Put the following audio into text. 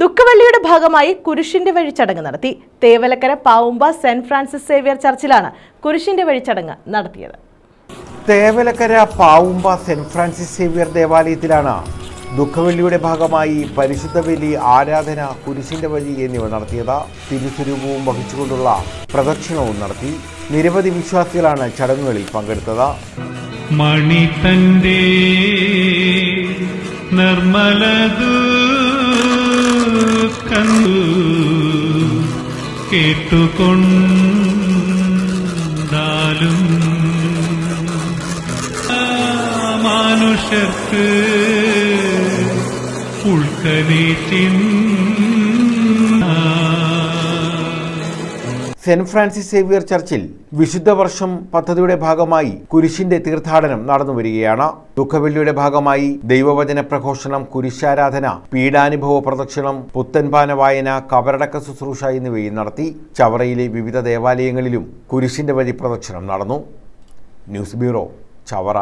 ദുഃഖവെള്ളിയുടെ ഭാഗമായി കുരിശിന്റെ വഴി ചടങ്ങ് നടത്തി. Thevalakkara Pavumba saint Francis Xavier ചർച്ചിലാണ് കുരിശിന്റെ വഴി ചടങ്ങ് നടത്തിയത്. Thevalakkara Pavumba saint Francis Xavier ദേവാലയത്തിലാണ് ദുഃഖവെള്ളിയുടെ ഭാഗമായി പരിശുദ്ധ ബലി ആരാധന കുരിശിന്റെ വഴി എന്നിവ നടത്തിയത്. തിരുസ്വരൂപവും വഹിച്ചുകൊണ്ടുള്ള പ്രദക്ഷിണവും നടത്തി നിരവധി വിശ്വാസികളാണ് ചടങ്ങുകളിൽ പങ്കെടുത്തത്. മണി തന്റെ നിർമ്മലതു കേട്ടുകൊണ്ടാലും മനുഷ്യർക്ക് ഉൾക്കനീറ്റിൻ സെന്റ് ഫ്രാൻസിസ് സേവിയർ ചർച്ചിൽ വിശുദ്ധ വർഷം പദ്ധതിയുടെ ഭാഗമായി കുരിശിന്റെ തീർത്ഥാടനം നടന്നു വരികയാണ്. ദുഃഖവെള്ളിയുടെ ഭാഗമായി ദൈവവചന പ്രഘോഷണം കുരിശാരാധന പീഡാനുഭവ പ്രദക്ഷിണം പുത്തൻപാന വായന കബറടക്ക ശുശ്രൂഷ എന്നിവയും നടത്തി ചവറയിലെ വിവിധ ദേവാലയങ്ങളിലും കുരിശിന്റെ വഴി പ്രദക്ഷിണം നടന്നു. News bureau Chavara.